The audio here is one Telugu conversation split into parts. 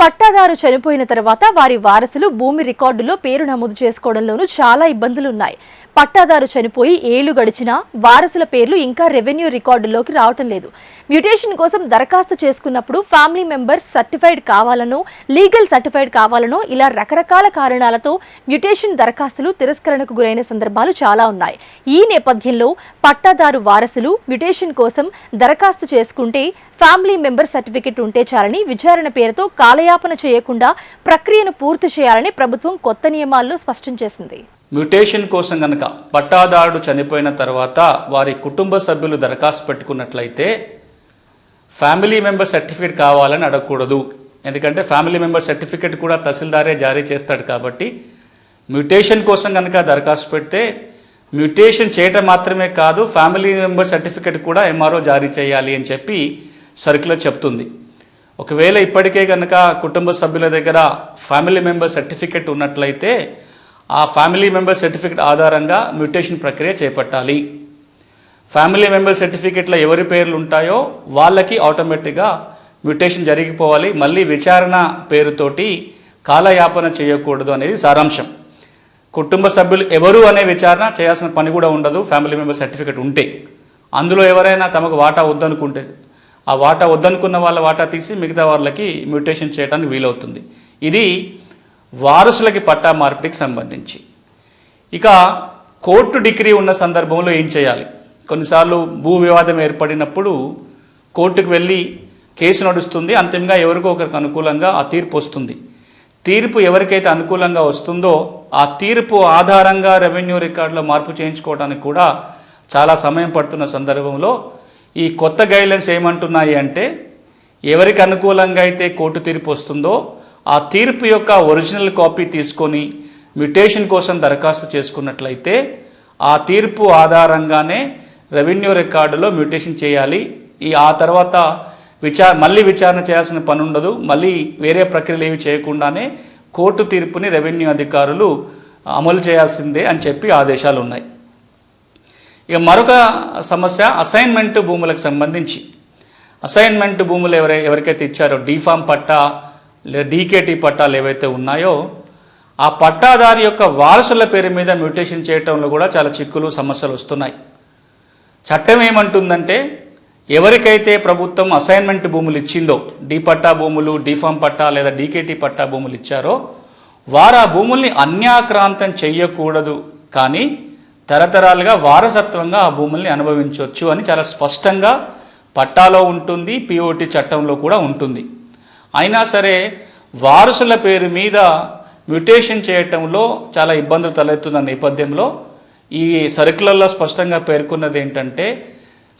పట్టాదారు చనిపోయిన తర్వాత వారి వారసులు భూమి రికార్డులో పేరు నమోదు చేసుకోవడంలోనూ చాలా ఇబ్బందులున్నాయి. పట్టాదారు చనిపోయి ఏళ్ళు గడిచినా వారసుల పేర్లు ఇంకా రెవెన్యూ రికార్డుల్లోకి రావటం లేదు. మ్యూటేషన్ కోసం దరఖాస్తు చేసుకున్నప్పుడు ఫ్యామిలీ మెంబర్స్ సర్టిఫైడ్ కావాలనో లీగల్ సర్టిఫైడ్ కావాలనో ఇలా రకరకాల కారణాలతో మ్యూటేషన్ దరఖాస్తులు తిరస్కరణకు గురైన సందర్భాలు చాలా ఉన్నాయి. ఈ నేపథ్యంలో పట్టాదారు వారసులు మ్యూటేషన్ కోసం దరఖాస్తు చేసుకుంటే ఫ్యామిలీ మెంబర్ సర్టిఫికెట్ ఉంటే చాలని విచారణ పేరుతో కాలయాపన చేయకుండా ప్రక్రియను పూర్తి చేయాలని ప్రభుత్వం కొత్త నియమాల్లో స్పష్టం చేసింది. మ్యుటేషన్ కోసం గనక పట్టాదారుడు చనిపోయిన తర్వాత వారి కుటుంబ సభ్యులు దరఖాస్తు పెట్టుకున్నట్లయితే ఫ్యామిలీ మెంబర్ సర్టిఫికేట్ కావాలని అడగకూడదు. ఎందుకంటే ఫ్యామిలీ మెంబర్ సర్టిఫికేట్ కూడా తహసీల్దారే జారీ చేస్తాడు కాబట్టి మ్యుటేషన్ కోసం కనుక దరఖాస్తు పెడితే మ్యుటేషన్ చేయటం మాత్రమే కాదు ఫ్యామిలీ మెంబర్ సర్టిఫికేట్ కూడా ఎంఆర్ఓ జారీ చేయాలి అని చెప్పి సర్క్యులర్ చెప్తుంది. ఒకవేళ ఇప్పటికే కనుక కుటుంబ సభ్యుల దగ్గర ఫ్యామిలీ మెంబర్ సర్టిఫికేట్ ఉన్నట్లయితే ఆ ఫ్యామిలీ మెంబర్ సర్టిఫికేట్ ఆధారంగా మ్యూటేషన్ ప్రక్రియ చేపట్టాలి. ఫ్యామిలీ మెంబర్ సర్టిఫికేట్లో ఎవరి పేర్లు ఉంటాయో వాళ్ళకి ఆటోమేటిక్గా మ్యూటేషన్ జరిగిపోవాలి. మళ్ళీ విచారణ పేరుతోటి కాలయాపన చేయకూడదు అనేది సారాంశం. కుటుంబ సభ్యులు ఎవరు అనే విచారణ చేయాల్సిన పని కూడా ఉండదు. ఫ్యామిలీ మెంబర్ సర్టిఫికేట్ ఉంటే. అందులో ఎవరైనా తమకు వాటా వద్దనుకుంటే ఆ వాటా వద్దనుకున్న వాళ్ళ వాటా తీసి మిగతా వాళ్ళకి మ్యూటేషన్ చేయడానికి వీలవుతుంది. ఇది వారసులకి పట్టా మార్పిడికి సంబంధించి. ఇక కోర్టు డిగ్రీ ఉన్న సందర్భంలో ఏం చేయాలి? కొన్నిసార్లు భూ వివాదం ఏర్పడినప్పుడు కోర్టుకు వెళ్ళి కేసు నడుస్తుంది అంతిమంగా ఎవరికో ఒకరికి అనుకూలంగా ఆ తీర్పు వస్తుంది. తీర్పు ఎవరికైతే అనుకూలంగా వస్తుందో ఆ తీర్పు ఆధారంగా రెవెన్యూ రికార్డులో మార్పు చేయించుకోవడానికి కూడా చాలా సమయం పడుతున్న సందర్భంలో ఈ కొత్త గైడ్లైన్స్ ఏమంటున్నాయి అంటే ఎవరికి అనుకూలంగా అయితే కోర్టు తీర్పు వస్తుందో ఆ తీర్పు యొక్క ఒరిజినల్ కాపీ తీసుకొని మ్యుటేషన్ కోసం దరఖాస్తు చేసుకున్నట్లయితే ఆ తీర్పు ఆధారంగానే రెవెన్యూ రికార్డులో మ్యుటేషన్ చేయాలి. ఈ ఆ తర్వాత విచార మళ్ళీ విచారణ చేయాల్సిన పని ఉండదు మళ్ళీ వేరే ప్రక్రియలు ఏవి చేయకుండానే కోర్టు తీర్పుని రెవెన్యూ అధికారులు అమలు చేయాల్సిందే అని చెప్పి ఆదేశాలు ఉన్నాయి ఇక మరొక సమస్య అసైన్మెంట్ భూములకు సంబంధించి. అసైన్మెంట్ భూములు ఎవరై ఎవరికైతే ఇచ్చారో డీఫామ్ పట్టా డీకేటీ పట్టాలు ఏవైతే ఉన్నాయో ఆ పట్టాదారి యొక్క వారసుల పేరు మీద మ్యూటేషన్ చేయటంలో కూడా చాలా చిక్కులు సమస్యలు వస్తున్నాయి. చట్టం ఏమంటుందంటే ఎవరికైతే ప్రభుత్వం అసైన్మెంట్ భూములు ఇచ్చిందో డీ పట్టా భూములు డీఫామ్ పట్టా లేదా డీకేటీ పట్టా భూములు ఇచ్చారో వారు ఆ భూముల్ని అన్యాక్రాంతం చెయ్యకూడదు. కానీ తరతరాలుగా వారసత్వంగా ఆ భూముల్ని అనుభవించవచ్చు అని చాలా స్పష్టంగా పట్టాలో ఉంటుంది పిఓటి చట్టంలో కూడా ఉంటుంది. అయినా సరే వారసుల పేరు మీద మ్యుటేషన్ చేయటంలో చాలా ఇబ్బందులు తలెత్తున్న నేపథ్యంలో ఈ సరుకులలో స్పష్టంగా పేర్కొన్నది ఏంటంటే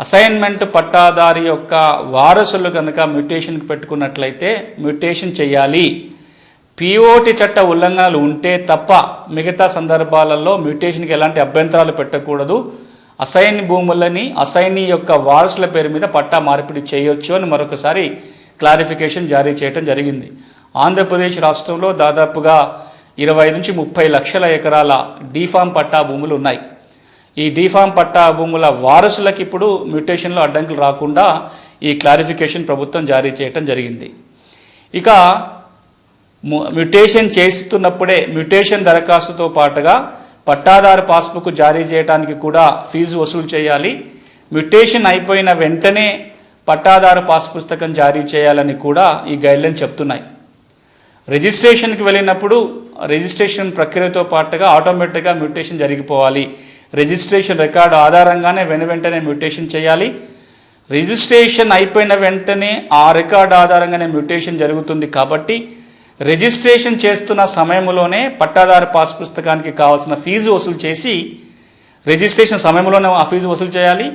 అసైన్మెంట్ పట్టాదారి యొక్క వారసులు కనుక మ్యుటేషన్కి పెట్టుకున్నట్లయితే మ్యుటేషన్ చేయాలి. పిఓటి చట్ట ఉల్లంఘనలు ఉంటే తప్ప మిగతా సందర్భాలలో మ్యుటేషన్కి ఎలాంటి అభ్యంతరాలు పెట్టకూడదు. అసైన్ భూములని అసైనీ యొక్క వారసుల పేరు మీద పట్టా మార్పిడి చేయొచ్చు అని మరొకసారి క్లారిఫికేషన్ జారీ చేయడం జరిగింది. ఆంధ్రప్రదేశ్ రాష్ట్రంలో దాదాపుగా ఇరవై నుంచి ముప్పై లక్షల ఎకరాల డీఫామ్ పట్టా భూములు ఉన్నాయి. ఈ డీఫామ్ పట్టా భూముల వారసులకు ఇప్పుడు మ్యూటేషన్లో అడ్డంకులు రాకుండా ఈ క్లారిఫికేషన్ ప్రభుత్వం జారీ చేయటం జరిగింది. ఇక మ్యూటేషన్ మ్యుటేషన్ చేస్తున్నప్పుడే మ్యుటేషన్ దరఖాస్తుతో పాటుగా పట్టాదారు పాస్బుక్ జారీ చేయడానికి కూడా ఫీజు వసూలు చేయాలి. మ్యూటేషన్ అయిపోయిన వెంటనే పట్టాదారు పాస్ పుస్తకం జారీ చేయాలని కూడా ఈ గైడ్లైన్ చెప్తున్నాయి. రిజిస్ట్రేషన్కి వెళ్ళినప్పుడు రిజిస్ట్రేషన్ ప్రక్రియతో పాటుగా ఆటోమేటిక్గా మ్యూటేషన్ జరిగిపోవాలి. రిజిస్ట్రేషన్ రికార్డు ఆధారంగానే వెను వెంటనే మ్యూటేషన్ చేయాలి. రిజిస్ట్రేషన్ అయిపోయిన వెంటనే ఆ రికార్డు ఆధారంగానే మ్యూటేషన్ జరుగుతుంది కాబట్టి రిజిస్ట్రేషన్ చేస్తున్న సమయంలోనే పట్టాదారు పాస్ పుస్తకానికి కావాల్సిన ఫీజు వసూలు చేసి రిజిస్ట్రేషన్ సమయంలోనే ఆ ఫీజు వసూలు చేయాలి.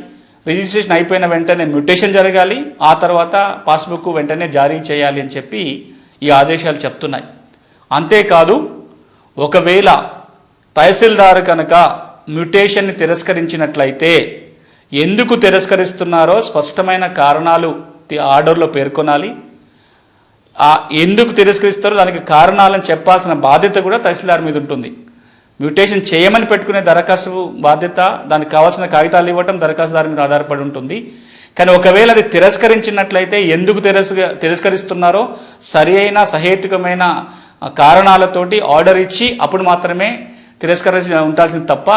రిజిస్ట్రేషన్ అయిపోయిన వెంటనే మ్యూటేషన్ జరగాలి ఆ తర్వాత పాస్బుక్ వెంటనే జారీ చేయాలి అని చెప్పి ఈ ఆదేశాలు చెప్తున్నాయి. అంతేకాదు ఒకవేళ తహసీల్దార్ కనుక మ్యూటేషన్ని తిరస్కరించినట్లయితే ఎందుకు తిరస్కరిస్తున్నారో స్పష్టమైన కారణాలు ఆర్డర్లో పేర్కొనాలి. ఎందుకు తిరస్కరిస్తారో దానికి కారణాలను చెప్పాల్సిన బాధ్యత కూడా తహసీల్దార్ మీద ఉంటుంది. మ్యూటేషన్ చేయమని పెట్టుకునే దరఖాస్తు బాధ్యత దానికి కావాల్సిన కాగితాలు ఇవ్వటం దరఖాస్తుదారు మీద ఆధారపడి ఉంటుంది. కానీ ఒకవేళ అది తిరస్కరించినట్లయితే ఎందుకు తిరస్ తిరస్కరిస్తున్నారో సరి అయిన సహేతుకమైన కారణాలతోటి ఆర్డర్ ఇచ్చి అప్పుడు మాత్రమే తిరస్కరించి ఉండాల్సింది తప్ప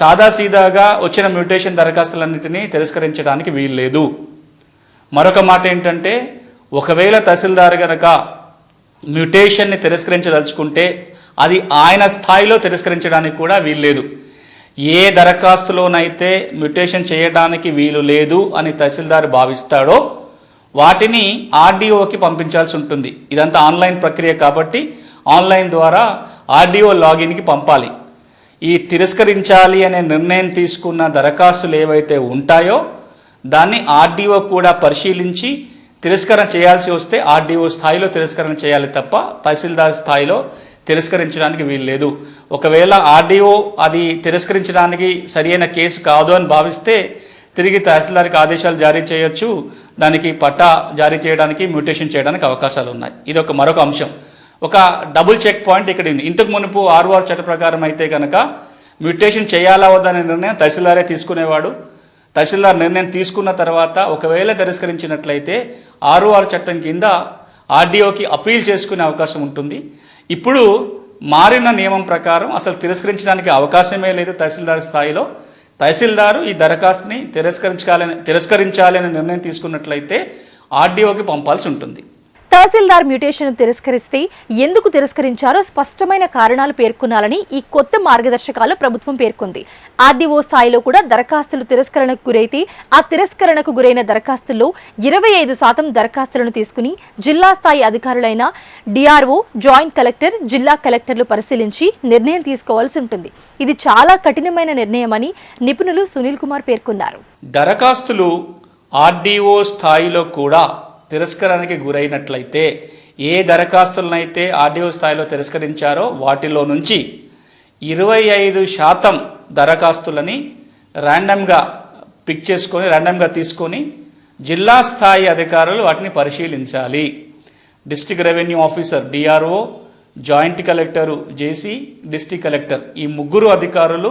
సాదాసీదాగా వచ్చిన మ్యూటేషన్ దరఖాస్తులన్నింటినీ తిరస్కరించడానికి వీలు లేదు మరొక మాట ఏంటంటే ఒకవేళ తహసీల్దార్ గనక మ్యూటేషన్ని తిరస్కరించదలుచుకుంటే అది ఆయన స్థాయిలో తిరస్కరించడానికి కూడా వీలు లేదు. ఏ దరఖాస్తులోనైతే మ్యుటేషన్ చేయడానికి వీలు లేదు అని తహసీల్దార్ భావిస్తాడో వాటిని ఆర్డీఓకి పంపించాల్సి ఉంటుంది. ఇదంతా ఆన్లైన్ ప్రక్రియ కాబట్టి ఆన్లైన్ ద్వారా ఆర్డీఓ లాగిన్కి పంపాలి. ఈ తిరస్కరించాలి అనే నిర్ణయం తీసుకున్న దరఖాస్తులు ఏవైతే ఉంటాయో దాన్ని ఆర్డీఓ కూడా పరిశీలించి తిరస్కరణ చేయాల్సి వస్తే ఆర్డీఓ స్థాయిలో తిరస్కరణ చేయాలి తప్ప తహసీల్దార్ స్థాయిలో తిరస్కరించడానికి వీలు లేదు. ఒకవేళ ఆర్డీఓ అది తిరస్కరించడానికి సరియైన కేసు కాదు అని భావిస్తే తిరిగి తహసీల్దార్కి ఆదేశాలు జారీ చేయొచ్చు. దానికి పట్టా జారీ చేయడానికి మ్యూటేషన్ చేయడానికి అవకాశాలు ఉన్నాయి. ఇది ఒక మరొక అంశం. ఒక డబుల్ చెక్ పాయింట్ ఇక్కడ ఉంది. ఇంతకు మునుపు ఆర్ఓఆర్ చట్ట ప్రకారం అయితే కనుక మ్యూటేషన్ చేయాలా వద్దనే నిర్ణయం తహసీల్దారే తీసుకునేవాడు. తహసీల్దార్ నిర్ణయం తీసుకున్న తర్వాత ఒకవేళ తిరస్కరించినట్లయితే ఆర్ఓఆర్ చట్టం కింద ఆర్డీఓకి అప్పీల్ చేసుకునే అవకాశం ఉంటుంది. ఇప్పుడు మారిన నియమం ప్రకారం అసలు తిరస్కరించడానికి అవకాశమే లేదు తహసీల్దార్ స్థాయిలో. తహసీల్దారు ఈ దరఖాస్తుని తిరస్కరించాలని తిరస్కరించాలని నిర్ణయం తీసుకున్నట్లయితే ఆర్డీఓకి పంపాల్సి ఉంటుంది. తహసీల్దార్ మ్యూటేషన్ తిరస్కరిస్తే ఎందుకు తిరస్కరించారో స్పష్టమైన కారణాలు పేర్కొనాలని ఈ కొత్త మార్గదర్శకాలు ప్రభుత్వం పేర్కొంది. ఆర్డీఓ స్థాయిలో కూడా దరఖాస్తులు తిరస్కరణకు గురైతే ఆ తిరస్కరణకు గురైన దరఖాస్తుల్లో ఇరవై ఐదు శాతం దరఖాస్తులను తీసుకుని జిల్లా స్థాయి అధికారులైన డిఆర్ఓ జాయింట్ కలెక్టర్ జిల్లా కలెక్టర్లు పరిశీలించి నిర్ణయం తీసుకోవాల్సి ఉంటుంది. ఇది చాలా కఠినమైన నిర్ణయమని నిపుణులు సునీల్ కుమార్ పేర్కొన్నారు. దరఖాస్తులు ఆర్డీఓ స్థాయిలో కూడా తిరస్కరణకి గురైనట్లయితే ఏ దరఖాస్తులనైతే ఆర్డీఓ స్థాయిలో తిరస్కరించారో వాటిలో నుంచి ఇరవై ఐదు శాతం దరఖాస్తులని ర్యాండమ్గా పిక్ చేసుకొని ర్యాండమ్గా తీసుకొని జిల్లా స్థాయి అధికారులు వాటిని పరిశీలించాలి. District revenue officer DRO joint collector JC district collector ఈ ముగ్గురు అధికారులు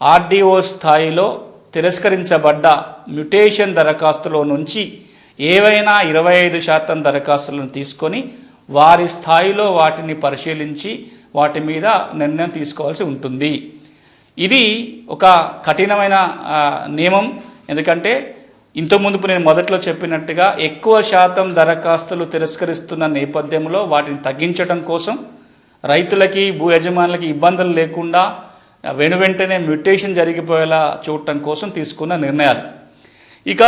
ఆర్డీఓ స్థాయిలో తిరస్కరించబడ్డ మ్యుటేషన్ దరఖాస్తులో నుంచి ఏవైనా ఇరవై ఐదు శాతం దరఖాస్తులను తీసుకొని వారి స్థాయిలో వాటిని పరిశీలించి వాటి మీద నిర్ణయం తీసుకోవాల్సి ఉంటుంది. ఇది ఒక కఠినమైన నియమం. ఎందుకంటే ఇంతకుముందు నేను మొదట్లో చెప్పినట్టుగా ఎక్కువ శాతం దరఖాస్తులు తిరస్కరిస్తున్న నేపథ్యంలో వాటిని తగ్గించడం కోసం రైతులకి భూ యజమానులకి ఇబ్బందులు లేకుండా వెను వెంటనే మ్యూటేషన్ జరిగిపోయేలా చూడటం కోసం తీసుకున్న నిర్ణయాలు. ఇక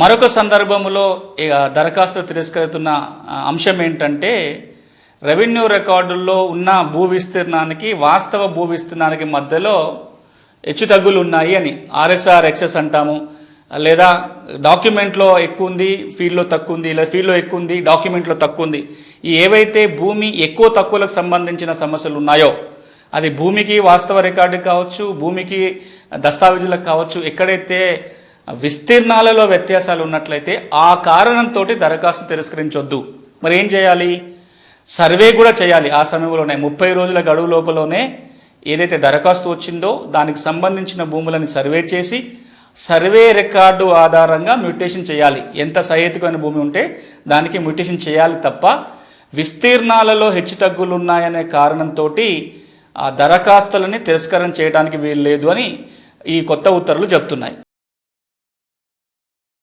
మరొక సందర్భంలో దరఖాస్తు తిరస్కరిస్తున్న అంశం ఏంటంటే రెవెన్యూ రికార్డుల్లో ఉన్న భూ విస్తీర్ణానికి వాస్తవ భూ విస్తీర్ణానికి మధ్యలో హెచ్చు తగ్గులు ఉన్నాయి అని ఆర్ఎస్ఆర్ ఎక్సెస్ అంటాము. లేదా డాక్యుమెంట్లో ఎక్కువ ఉంది ఫీల్డ్లో తక్కువ ఉంది లేదా ఫీల్డ్లో ఎక్కువ ఉంది డాక్యుమెంట్లో తక్కువ ఉంది. ఈ ఏవైతే భూమి ఎక్కువ తక్కువలకు సంబంధించిన సమస్యలు ఉన్నాయో అది భూమికి వాస్తవ రికార్డు కావచ్చు భూమికి దస్తావేజులకు కావచ్చు ఎక్కడైతే విస్తీర్ణాలలో వ్యత్యాసాలు ఉన్నట్లయితే ఆ కారణంతో దరఖాస్తు తిరస్కరించొద్దు. మరి ఏం చేయాలి? సర్వే కూడా చేయాలి. ఆ సమయంలోనే ముప్పై రోజుల గడువు లోపలనే ఏదైతే దరఖాస్తు వచ్చిందో దానికి సంబంధించిన భూములని సర్వే చేసి సర్వే రికార్డు ఆధారంగా మ్యూటేషన్ చేయాలి. ఎంత సహేతుకమైన భూమి ఉంటే దానికి మ్యూటేషన్ చేయాలి తప్ప విస్తీర్ణాలలో హెచ్చుతగ్గులు ఉన్నాయనే కారణంతో ఆ దరఖాస్తులని తిరస్కరణ చేయడానికి వీలు లేదు అని ఈ కొత్త ఉత్తర్వులు చెప్తున్నాయి.